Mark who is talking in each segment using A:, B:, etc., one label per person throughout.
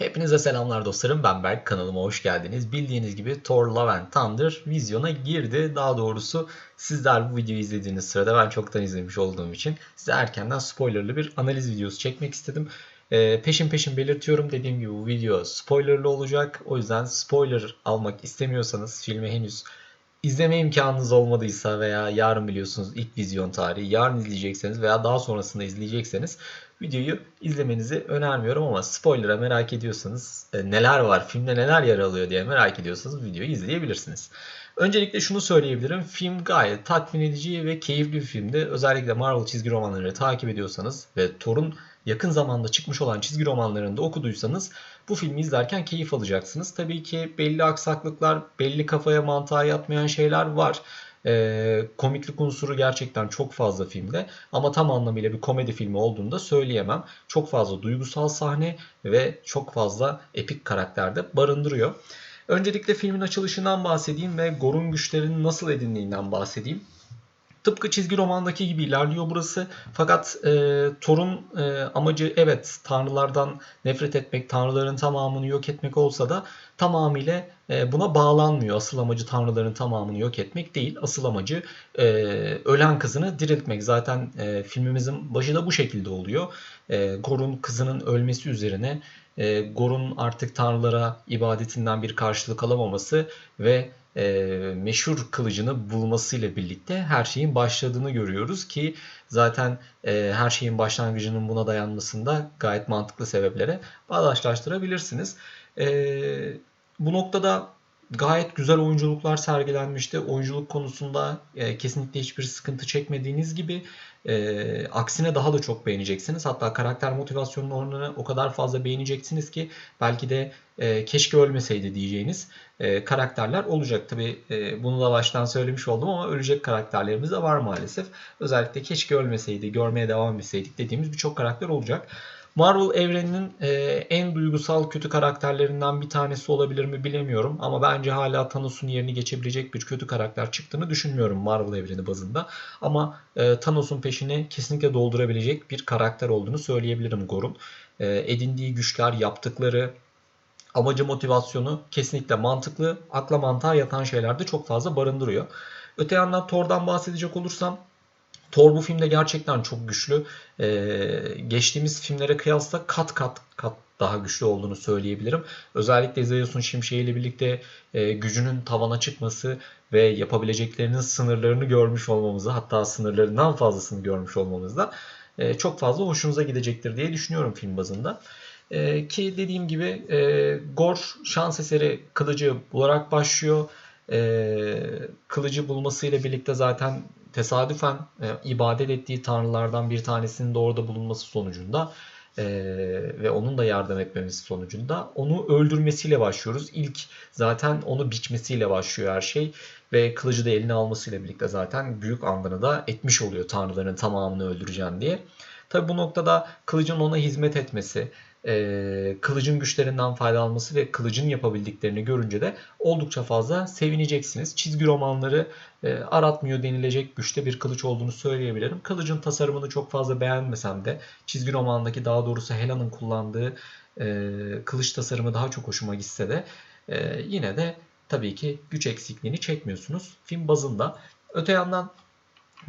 A: Hepinize selamlar dostlarım. Ben Berk. Kanalıma hoş geldiniz. Bildiğiniz gibi Thor Love and Thunder vizyona girdi. Daha doğrusu sizler bu videoyu izlediğiniz sırada ben çoktan izlemiş olduğum için size erkenden spoilerlı bir analiz videosu çekmek istedim. Ee, peşin peşin belirtiyorum. Dediğim gibi bu video spoilerlı olacak. O yüzden spoiler almak istemiyorsanız filmi henüz izleme imkanınız olmadıysa veya yarın biliyorsunuz ilk vizyon tarihi yarın izleyecekseniz veya daha sonrasında izleyecekseniz videoyu izlemenizi önermiyorum ama spoiler'a merak ediyorsanız e, neler var filmde neler yer alıyor diye merak ediyorsanız videoyu izleyebilirsiniz. Öncelikle şunu söyleyebilirim. Film gayet tatmin edici ve keyifli bir filmdi. Özellikle Marvel çizgi romanları takip ediyorsanız ve Thor'un yakın zamanda çıkmış olan çizgi romanlarını da okuduysanız bu filmi izlerken keyif alacaksınız. Tabii ki belli aksaklıklar, belli kafaya mantığa yatmayan şeyler var. Ee, komiklik unsuru gerçekten çok fazla filmde ama tam anlamıyla bir komedi filmi olduğunu da söyleyemem. Çok fazla duygusal sahne ve çok fazla epik karakterde barındırıyor. Öncelikle filmin açılışından bahsedeyim ve Gor'un güçlerinin nasıl edindiğinden bahsedeyim. Tıpkı çizgi romandaki gibi ilerliyor burası. Fakat e, Thor'un e, amacı evet tanrılardan nefret etmek, tanrıların tamamını yok etmek olsa da tamamıyla e, buna bağlanmıyor. Asıl amacı tanrıların tamamını yok etmek değil. Asıl amacı e, ölen kızını diriltmek. Zaten e, filmimizin başı da bu şekilde oluyor. E, Gor'un kızının ölmesi üzerine e, Gor'un artık tanrılara ibadetinden bir karşılık alamaması ve e, meşhur kılıcını bulmasıyla birlikte her şeyin başladığını görüyoruz ki zaten e, her şeyin başlangıcının buna dayanmasında gayet mantıklı sebeplere bağdaşlaştırabilirsiniz. E, bu noktada gayet güzel oyunculuklar sergilenmişti. Oyunculuk konusunda e, kesinlikle hiçbir sıkıntı çekmediğiniz gibi e, aksine daha da çok beğeneceksiniz. Hatta karakter motivasyonlarını o kadar fazla beğeneceksiniz ki belki de e, keşke ölmeseydi diyeceğiniz e, karakterler olacak. Tabi e, bunu da baştan söylemiş oldum ama ölecek karakterlerimiz de var maalesef. Özellikle keşke ölmeseydi, görmeye devam etseydik dediğimiz birçok karakter olacak. Marvel evreninin e, en duygusal kötü karakterlerinden bir tanesi olabilir mi bilemiyorum. Ama bence hala Thanos'un yerini geçebilecek bir kötü karakter çıktığını düşünmüyorum Marvel evreni bazında. Ama e, Thanos'un peşini kesinlikle doldurabilecek bir karakter olduğunu söyleyebilirim Gor'un. E, edindiği güçler, yaptıkları, amacı motivasyonu kesinlikle mantıklı. Akla mantığa yatan şeyler de çok fazla barındırıyor. Öte yandan Thor'dan bahsedecek olursam Thor bu filmde gerçekten çok güçlü. Ee, geçtiğimiz filmlere kıyasla kat kat kat daha güçlü olduğunu söyleyebilirim. Özellikle Zeus'un şimşeğiyle birlikte e, gücünün tavana çıkması ve yapabileceklerinin sınırlarını görmüş olmamızı hatta sınırlarından fazlasını görmüş olmamızda e, çok fazla hoşunuza gidecektir diye düşünüyorum film bazında. E, ki dediğim gibi e, Gor şans eseri kılıcı bularak başlıyor. E, kılıcı bulmasıyla birlikte zaten tesadüfen e, ibadet ettiği tanrılardan bir tanesinin de orada bulunması sonucunda e, ve onun da yardım etmemesi sonucunda onu öldürmesiyle başlıyoruz. İlk zaten onu biçmesiyle başlıyor her şey ve kılıcı da eline almasıyla birlikte zaten büyük andını da etmiş oluyor tanrıların tamamını öldüreceğim diye. Tabi bu noktada kılıcın ona hizmet etmesi, e, kılıcın güçlerinden faydalanması ve kılıcın yapabildiklerini görünce de oldukça fazla sevineceksiniz. Çizgi romanları e, aratmıyor denilecek güçte bir kılıç olduğunu söyleyebilirim. Kılıcın tasarımını çok fazla beğenmesem de çizgi romandaki daha doğrusu Hela'nın kullandığı e, kılıç tasarımı daha çok hoşuma gitse de e, yine de tabii ki güç eksikliğini çekmiyorsunuz film bazında. Öte yandan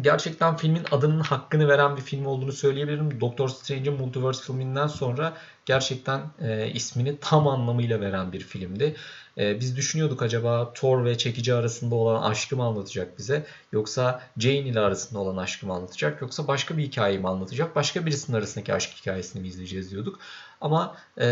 A: gerçekten filmin adının hakkını veren bir film olduğunu söyleyebilirim. Doctor Strange'in Multiverse filminden sonra gerçekten e, ismini tam anlamıyla veren bir filmdi. E, biz düşünüyorduk acaba Thor ve çekici arasında olan aşkı mı anlatacak bize? Yoksa Jane ile arasında olan aşkı mı anlatacak? Yoksa başka bir hikayeyi mi anlatacak? Başka birisinin arasındaki aşk hikayesini mi izleyeceğiz diyorduk. Ama e,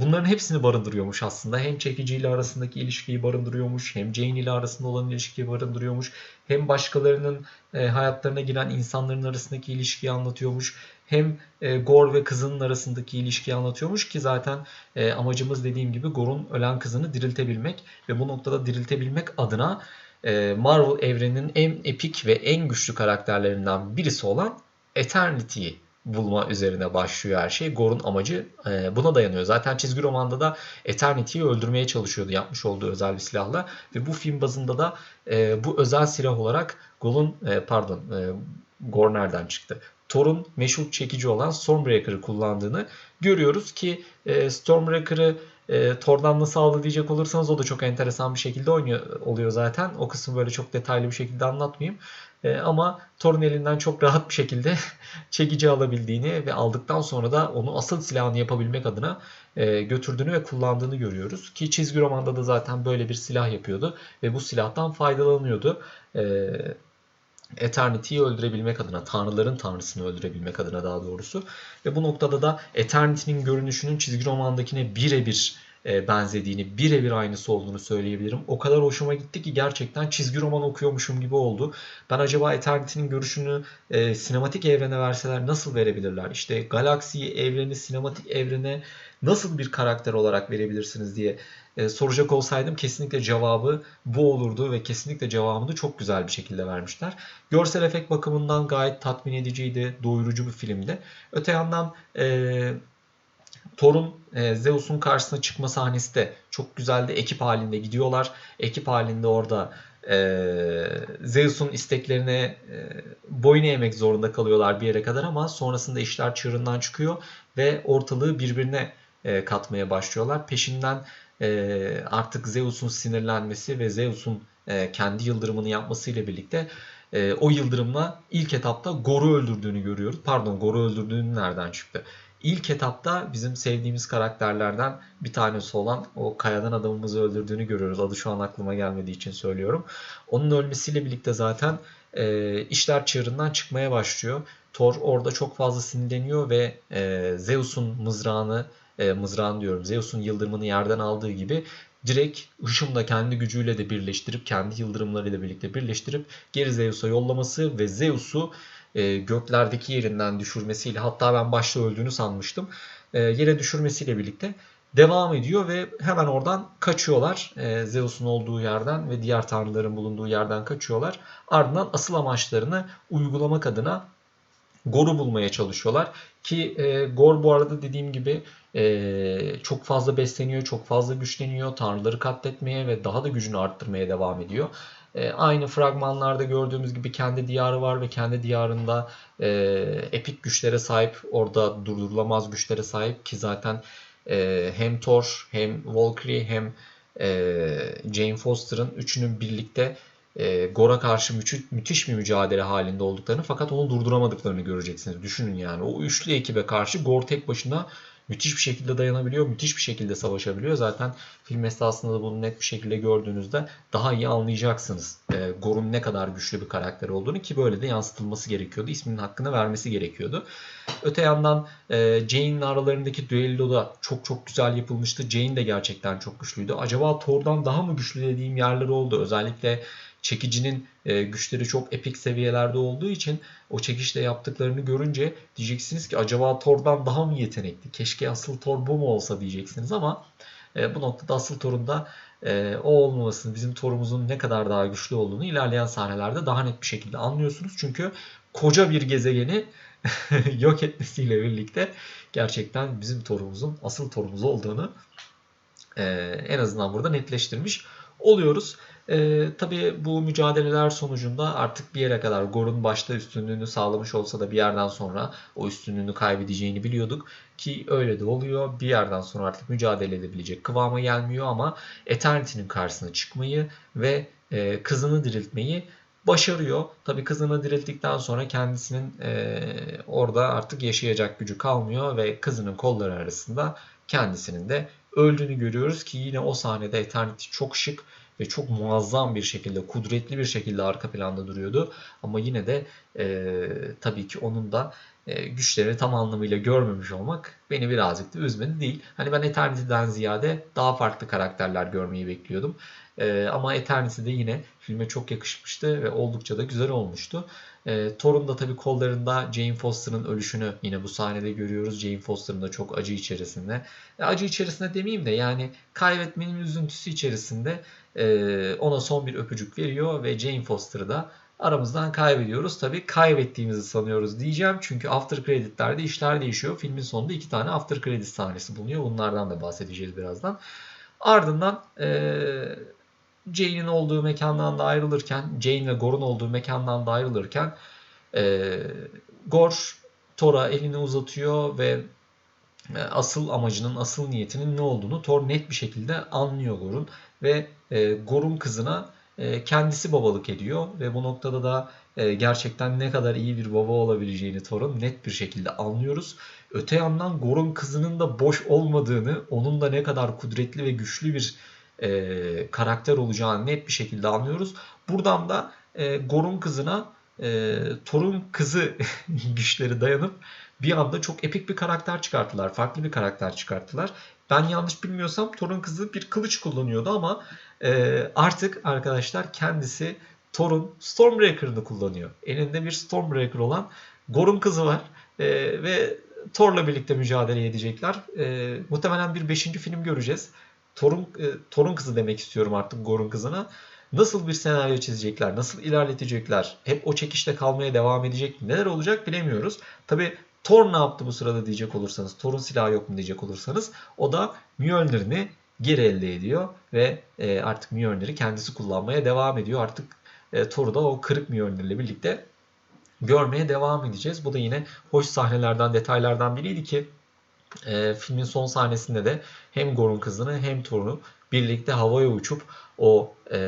A: bunların hepsini barındırıyormuş aslında. Hem çekici ile arasındaki ilişkiyi barındırıyormuş, hem Jane ile arasında olan ilişkiyi barındırıyormuş, hem başkalarının e, hayatlarına giren insanların arasındaki ilişkiyi anlatıyormuş, hem e, Gor ve kızının arasındaki ilişkiyi anlatıyormuş ki zaten e, amacımız dediğim gibi Gor'un ölen kızını diriltebilmek ve bu noktada diriltebilmek adına e, Marvel evreninin en epik ve en güçlü karakterlerinden birisi olan Eternity'yi bulma üzerine başlıyor her şey. Gor'un amacı e, buna dayanıyor. Zaten çizgi romanda da Eternity'yi öldürmeye çalışıyordu yapmış olduğu özel bir silahla ve bu film bazında da e, bu özel silah olarak Gor'un e, pardon e, Gor nereden çıktı? Thor'un meşhur çekici olan Stormbreaker'ı kullandığını görüyoruz ki Stormbreaker'ı e, Thor'dan nasıl aldı diyecek olursanız o da çok enteresan bir şekilde oynuyor oluyor zaten. O kısmı böyle çok detaylı bir şekilde anlatmayayım. E, ama Thor'un elinden çok rahat bir şekilde çekici alabildiğini ve aldıktan sonra da onu asıl silahını yapabilmek adına e, götürdüğünü ve kullandığını görüyoruz. Ki çizgi romanda da zaten böyle bir silah yapıyordu ve bu silahtan faydalanıyordu. E, Eternity'yi öldürebilmek adına, tanrıların tanrısını öldürebilmek adına daha doğrusu. Ve bu noktada da Eternity'nin görünüşünün çizgi romandakine birebir e, benzediğini, birebir aynısı olduğunu söyleyebilirim. O kadar hoşuma gitti ki gerçekten çizgi roman okuyormuşum gibi oldu. Ben acaba Eternity'nin görüşünü e, sinematik evrene verseler nasıl verebilirler? İşte galaksiyi, evreni, sinematik evrene nasıl bir karakter olarak verebilirsiniz diye e, soracak olsaydım kesinlikle cevabı bu olurdu ve kesinlikle cevabını çok güzel bir şekilde vermişler. Görsel efekt bakımından gayet tatmin ediciydi, doyurucu bir filmdi. Öte yandan e, Thor'un e, Zeus'un karşısına çıkma sahnesi de çok güzeldi. Ekip halinde gidiyorlar. Ekip halinde orada e, Zeus'un isteklerine e, boyun eğmek zorunda kalıyorlar bir yere kadar ama sonrasında işler çığırından çıkıyor ve ortalığı birbirine e, katmaya başlıyorlar. Peşinden e, artık Zeus'un sinirlenmesi ve Zeus'un e, kendi yıldırımını yapmasıyla birlikte e, o yıldırımla ilk etapta Gor'u öldürdüğünü görüyoruz. Pardon Gor'u öldürdüğünü nereden çıktı? İlk etapta bizim sevdiğimiz karakterlerden bir tanesi olan o kayadan adamımızı öldürdüğünü görüyoruz. Adı şu an aklıma gelmediği için söylüyorum. Onun ölmesiyle birlikte zaten e, işler çığırından çıkmaya başlıyor. Thor orada çok fazla sinirleniyor ve e, Zeus'un mızrağını e, mızrağını diyorum Zeus'un yıldırımını yerden aldığı gibi direkt ışımla kendi gücüyle de birleştirip kendi yıldırımlarıyla birlikte birleştirip geri Zeus'a yollaması ve Zeus'u e, göklerdeki yerinden düşürmesiyle hatta ben başta öldüğünü sanmıştım. E, yere düşürmesiyle birlikte devam ediyor ve hemen oradan kaçıyorlar. E, Zeus'un olduğu yerden ve diğer tanrıların bulunduğu yerden kaçıyorlar. Ardından asıl amaçlarını uygulamak adına Gor'u bulmaya çalışıyorlar. Ki e, Gor bu arada dediğim gibi e, çok fazla besleniyor, çok fazla güçleniyor. Tanrıları katletmeye ve daha da gücünü arttırmaya devam ediyor. E, aynı fragmanlarda gördüğümüz gibi kendi diyarı var ve kendi diyarında e, epik güçlere sahip, orada durdurulamaz güçlere sahip ki zaten e, hem Thor hem Valkyrie hem e, Jane Foster'ın üçünün birlikte e, Gor'a karşı müthiş, müthiş bir mücadele halinde olduklarını fakat onu durduramadıklarını göreceksiniz. Düşünün yani o üçlü ekibe karşı Gor tek başına müthiş bir şekilde dayanabiliyor, müthiş bir şekilde savaşabiliyor. Zaten film esnasında da bunu net bir şekilde gördüğünüzde daha iyi anlayacaksınız e, Gor'un ne kadar güçlü bir karakter olduğunu ki böyle de yansıtılması gerekiyordu. İsminin hakkını vermesi gerekiyordu. Öte yandan e, Jane'in aralarındaki düello da çok çok güzel yapılmıştı. Jane de gerçekten çok güçlüydü. Acaba Thor'dan daha mı güçlü dediğim yerler oldu. Özellikle çekicinin e, güçleri çok epik seviyelerde olduğu için o çekişle yaptıklarını görünce diyeceksiniz ki acaba Thor'dan daha mı yetenekli? Keşke asıl Thor bu mu olsa diyeceksiniz ama e, bu noktada asıl Thor'un da e, o olmamasını, bizim Thor'umuzun ne kadar daha güçlü olduğunu ilerleyen sahnelerde daha net bir şekilde anlıyorsunuz. Çünkü koca bir gezegeni yok etmesiyle birlikte gerçekten bizim Thor'umuzun asıl Thor'umuz olduğunu e, en azından burada netleştirmiş oluyoruz. E, tabii bu mücadeleler sonucunda artık bir yere kadar Gor'un başta üstünlüğünü sağlamış olsa da bir yerden sonra o üstünlüğünü kaybedeceğini biliyorduk. Ki öyle de oluyor. Bir yerden sonra artık mücadele edebilecek kıvama gelmiyor ama Eternity'nin karşısına çıkmayı ve e, kızını diriltmeyi başarıyor. Tabii kızını dirilttikten sonra kendisinin e, orada artık yaşayacak gücü kalmıyor ve kızının kolları arasında kendisinin de öldüğünü görüyoruz ki yine o sahnede Eternity çok şık ve çok muazzam bir şekilde, kudretli bir şekilde arka planda duruyordu. Ama yine de e, tabii ki onun da e, güçlerini tam anlamıyla görmemiş olmak beni birazcık da üzmedi değil. Hani ben Eternity'den ziyade daha farklı karakterler görmeyi bekliyordum. E, ama Eternity de yine filme çok yakışmıştı ve oldukça da güzel olmuştu. E, Thor'un da tabii kollarında Jane Foster'ın ölüşünü yine bu sahnede görüyoruz. Jane Foster'ın da çok acı içerisinde. E, acı içerisinde demeyeyim de yani kaybetmenin üzüntüsü içerisinde e, ona son bir öpücük veriyor ve Jane Foster'ı da aramızdan kaybediyoruz. Tabii kaybettiğimizi sanıyoruz diyeceğim. Çünkü after credit'lerde işler değişiyor. Filmin sonunda iki tane after credit sahnesi bulunuyor. Bunlardan da bahsedeceğiz birazdan. Ardından e, Jane'in olduğu mekandan da ayrılırken, Jane ve Gor'un olduğu mekandan da ayrılırken e, Gor Thor'a elini uzatıyor ve e, asıl amacının, asıl niyetinin ne olduğunu Thor net bir şekilde anlıyor Gor'un ve e, Gor'un kızına kendisi babalık ediyor ve bu noktada da e, gerçekten ne kadar iyi bir baba olabileceğini Thor'un net bir şekilde anlıyoruz. Öte yandan Gor'un kızının da boş olmadığını, onun da ne kadar kudretli ve güçlü bir e, karakter olacağını net bir şekilde anlıyoruz. Buradan da e, Gor'un kızına e, Thor'un kızı güçleri dayanıp bir anda çok epik bir karakter çıkarttılar. Farklı bir karakter çıkarttılar. Ben yanlış bilmiyorsam Thor'un kızı bir kılıç kullanıyordu ama e, artık arkadaşlar kendisi Thor'un Stormbreaker'ını kullanıyor. Elinde bir Stormbreaker olan Gor'un kızı var e, ve Thor'la birlikte mücadele edecekler. E, muhtemelen bir 5. film göreceğiz. Thor'un e, Thor'un kızı demek istiyorum artık Gor'un kızına. Nasıl bir senaryo çizecekler, nasıl ilerletecekler, hep o çekişte kalmaya devam edecek neler olacak bilemiyoruz. Tabi Thor ne yaptı bu sırada diyecek olursanız, Thor'un silahı yok mu diyecek olursanız o da Mjolnir'ini geri elde ediyor ve e, artık Mjolnir'i kendisi kullanmaya devam ediyor. Artık e, Thor'u da o kırık Mjolnir'le birlikte görmeye devam edeceğiz. Bu da yine hoş sahnelerden, detaylardan biriydi ki e, filmin son sahnesinde de hem Gor'un kızını hem Thor'u birlikte havaya uçup o e,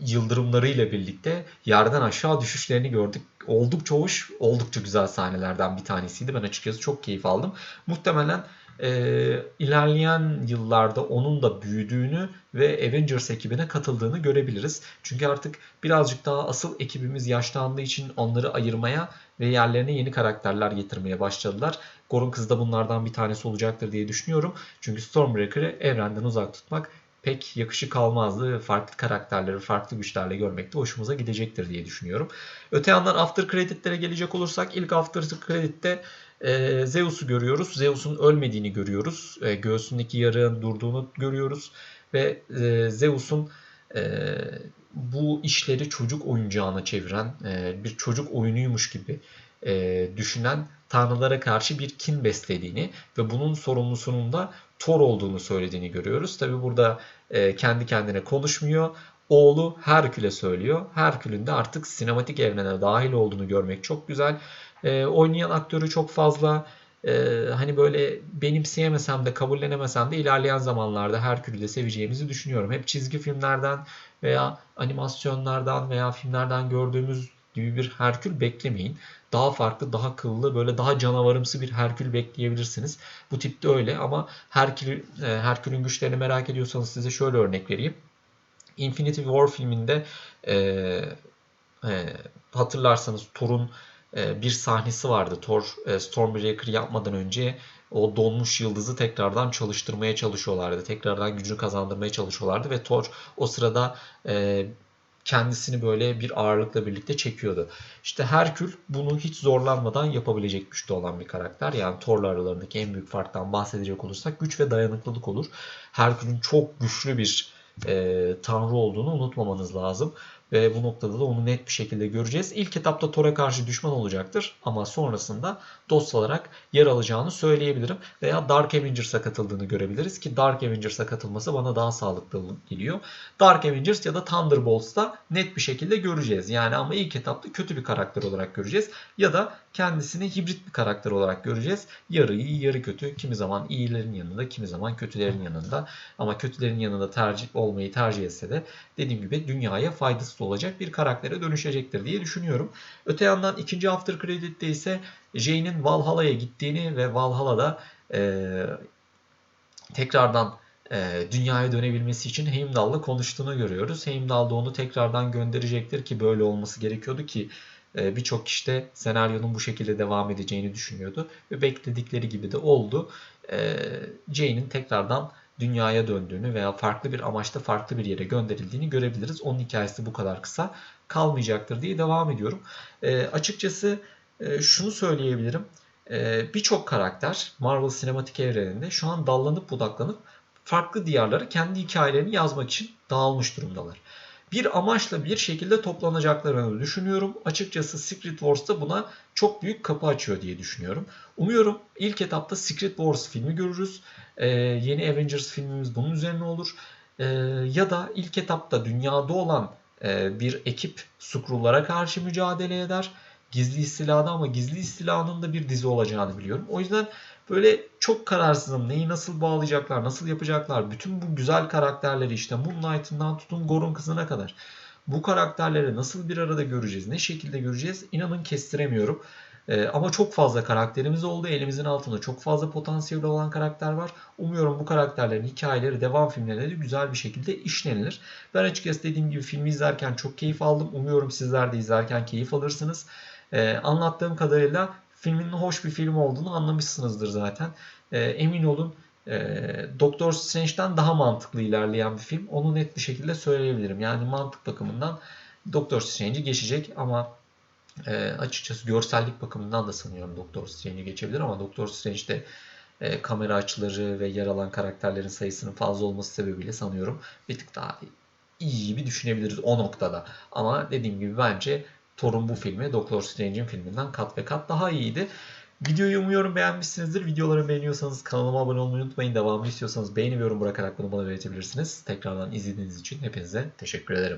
A: yıldırımlarıyla birlikte yerden aşağı düşüşlerini gördük. Oldukça hoş, oldukça güzel sahnelerden bir tanesiydi. Ben açıkçası çok keyif aldım. Muhtemelen e, ilerleyen yıllarda onun da büyüdüğünü ve Avengers ekibine katıldığını görebiliriz. Çünkü artık birazcık daha asıl ekibimiz yaşlandığı için onları ayırmaya ve yerlerine yeni karakterler getirmeye başladılar. Gor'un kızı da bunlardan bir tanesi olacaktır diye düşünüyorum. Çünkü Stormbreaker'ı evrenden uzak tutmak pek yakışık almazdı. Farklı karakterleri, farklı güçlerle görmek de hoşumuza gidecektir diye düşünüyorum. Öte yandan after credit'lere gelecek olursak ilk after credit'te e, Zeus'u görüyoruz. Zeus'un ölmediğini görüyoruz. E, göğsündeki yarığın durduğunu görüyoruz. Ve e, Zeus'un e, bu işleri çocuk oyuncağına çeviren, e, bir çocuk oyunuymuş gibi e, düşünen tanrılara karşı bir kin beslediğini ve bunun sorumlusunun da Thor olduğunu söylediğini görüyoruz. Tabi burada e, kendi kendine konuşmuyor. Oğlu Herkül'e söylüyor. Herkül'ün de artık sinematik evrene dahil olduğunu görmek çok güzel. E, oynayan aktörü çok fazla e, hani böyle benimseyemesem de kabullenemesem de ilerleyen zamanlarda Herkül'ü de seveceğimizi düşünüyorum. Hep çizgi filmlerden veya animasyonlardan veya filmlerden gördüğümüz gibi bir Herkül beklemeyin. Daha farklı, daha kıllı, böyle daha canavarımsı bir Herkül bekleyebilirsiniz. Bu tipte öyle ama Herkül, e, Herkül'ün güçlerini merak ediyorsanız size şöyle örnek vereyim. Infinity War filminde e, e, hatırlarsanız Thor'un e, bir sahnesi vardı. Thor e, Stormbreaker yapmadan önce o donmuş yıldızı tekrardan çalıştırmaya çalışıyorlardı. Tekrardan gücünü kazandırmaya çalışıyorlardı ve Thor o sırada e, kendisini böyle bir ağırlıkla birlikte çekiyordu. İşte Herkül bunu hiç zorlanmadan yapabilecek güçte olan bir karakter. Yani Thor'la aralarındaki en büyük farktan bahsedecek olursak güç ve dayanıklılık olur. Herkül'ün çok güçlü bir e, tanrı olduğunu unutmamanız lazım. Ve bu noktada da onu net bir şekilde göreceğiz. İlk etapta Thor'a karşı düşman olacaktır ama sonrasında dost olarak yer alacağını söyleyebilirim. Veya Dark Avengers'a katıldığını görebiliriz ki Dark Avengers'a katılması bana daha sağlıklı geliyor. Dark Avengers ya da Thunderbolts'ta net bir şekilde göreceğiz. Yani ama ilk etapta kötü bir karakter olarak göreceğiz. Ya da kendisini hibrit bir karakter olarak göreceğiz. Yarı iyi, yarı kötü. Kimi zaman iyilerin yanında, kimi zaman kötülerin yanında. Ama kötülerin yanında tercih olmayı tercih etse de dediğim gibi dünyaya faydası olacak bir karaktere dönüşecektir diye düşünüyorum. Öte yandan ikinci After Credit'te ise Jane'in Valhalla'ya gittiğini ve Valhalla'da e, tekrardan e, dünyaya dönebilmesi için Heimdall'la konuştuğunu görüyoruz. Heimdall da onu tekrardan gönderecektir ki böyle olması gerekiyordu ki birçok kişi de senaryonun bu şekilde devam edeceğini düşünüyordu. Ve bekledikleri gibi de oldu. E, Jane'in tekrardan dünyaya döndüğünü veya farklı bir amaçta farklı bir yere gönderildiğini görebiliriz. Onun hikayesi bu kadar kısa kalmayacaktır diye devam ediyorum. E, açıkçası e, şunu söyleyebilirim. Birçok karakter Marvel sinematik evreninde şu an dallanıp budaklanıp farklı diyarlara kendi hikayelerini yazmak için dağılmış durumdalar. Bir amaçla bir şekilde toplanacaklarını düşünüyorum. Açıkçası Secret Wars da buna çok büyük kapı açıyor diye düşünüyorum. Umuyorum ilk etapta Secret Wars filmi görürüz. Ee, yeni Avengers filmimiz bunun üzerine olur. Ee, ya da ilk etapta dünyada olan e, bir ekip Skrullara karşı mücadele eder. Gizli İstila'da ama Gizli İstila'nın da bir dizi olacağını biliyorum. O yüzden böyle çok kararsızım. Neyi nasıl bağlayacaklar, nasıl yapacaklar. Bütün bu güzel karakterleri işte Moon Knight'ından tutun Gor'un kızına kadar. Bu karakterleri nasıl bir arada göreceğiz, ne şekilde göreceğiz inanın kestiremiyorum. Ee, ama çok fazla karakterimiz oldu. Elimizin altında çok fazla potansiyeli olan karakter var. Umuyorum bu karakterlerin hikayeleri devam filmlerine de güzel bir şekilde işlenilir. Ben açıkçası dediğim gibi filmi izlerken çok keyif aldım. Umuyorum sizler de izlerken keyif alırsınız. Ee, anlattığım kadarıyla filmin hoş bir film olduğunu anlamışsınızdır zaten. Ee, emin olun e, Doktor Strange'den daha mantıklı ilerleyen bir film. Onu net bir şekilde söyleyebilirim. Yani mantık bakımından Doktor Strange'i geçecek ama e, açıkçası görsellik bakımından da sanıyorum Doktor Strange'i geçebilir ama Doktor Strange'de e, kamera açıları ve yer alan karakterlerin sayısının fazla olması sebebiyle sanıyorum bir tık daha iyi gibi düşünebiliriz o noktada. Ama dediğim gibi bence Thor'un bu filmi Doktor Strange'in filminden kat ve kat daha iyiydi. Videoyu umuyorum beğenmişsinizdir. Videoları beğeniyorsanız kanalıma abone olmayı unutmayın. Devamını istiyorsanız beğeni ve yorum bırakarak bunu bana belirtebilirsiniz. Tekrardan izlediğiniz için hepinize teşekkür ederim.